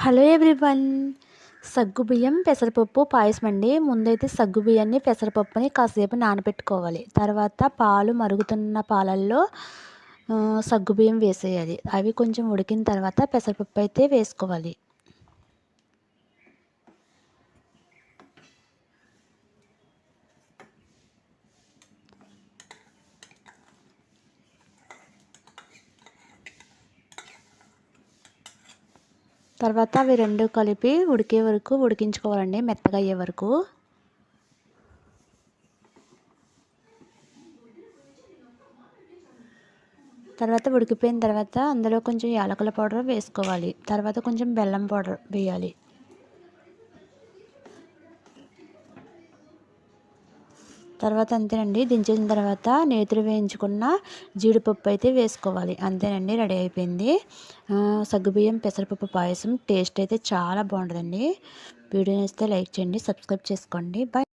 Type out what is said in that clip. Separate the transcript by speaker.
Speaker 1: Hello everyone. సగ్గుబియ్యం పెసరపప్పు పాయసం అండి. ముందైతే సగ్గుబియ్యాన్ని పెసరపప్పుని కాసేపు నానబెట్టుకోవాలి. తర్వాత పాలు మరుగుతున్న పాలల్లో సగ్గుబియ్యం వేసేయాలి. అవి కొంచెం ఉడికిన తర్వాత పెసరపప్పు అయితే వేసుకోవాలి. తర్వాత అవి రెండు కలిపి ఉడికే వరకు ఉడికించుకోవాలండి మెత్తగా అయ్యే వరకు. తర్వాత ఉడికిపోయిన తర్వాత అందులో కొంచెం యాలకుల పౌడర్ వేసుకోవాలి. తర్వాత కొంచెం బెల్లం పౌడర్ వేయాలి. తర్వాత అంతేనండి. దించేసిన తర్వాత నేతులు వేయించుకున్న జీడిపప్పు అయితే వేసుకోవాలి. అంతేనండి రెడీ అయిపోయింది. సగ్గుబియ్యం పెసరపప్పు పాయసం టేస్ట్ అయితే చాలా బాగుంటుందండి. వీడియో నేస్తే లైక్ చేయండి సబ్స్క్రైబ్ చేసుకోండి. బాయ్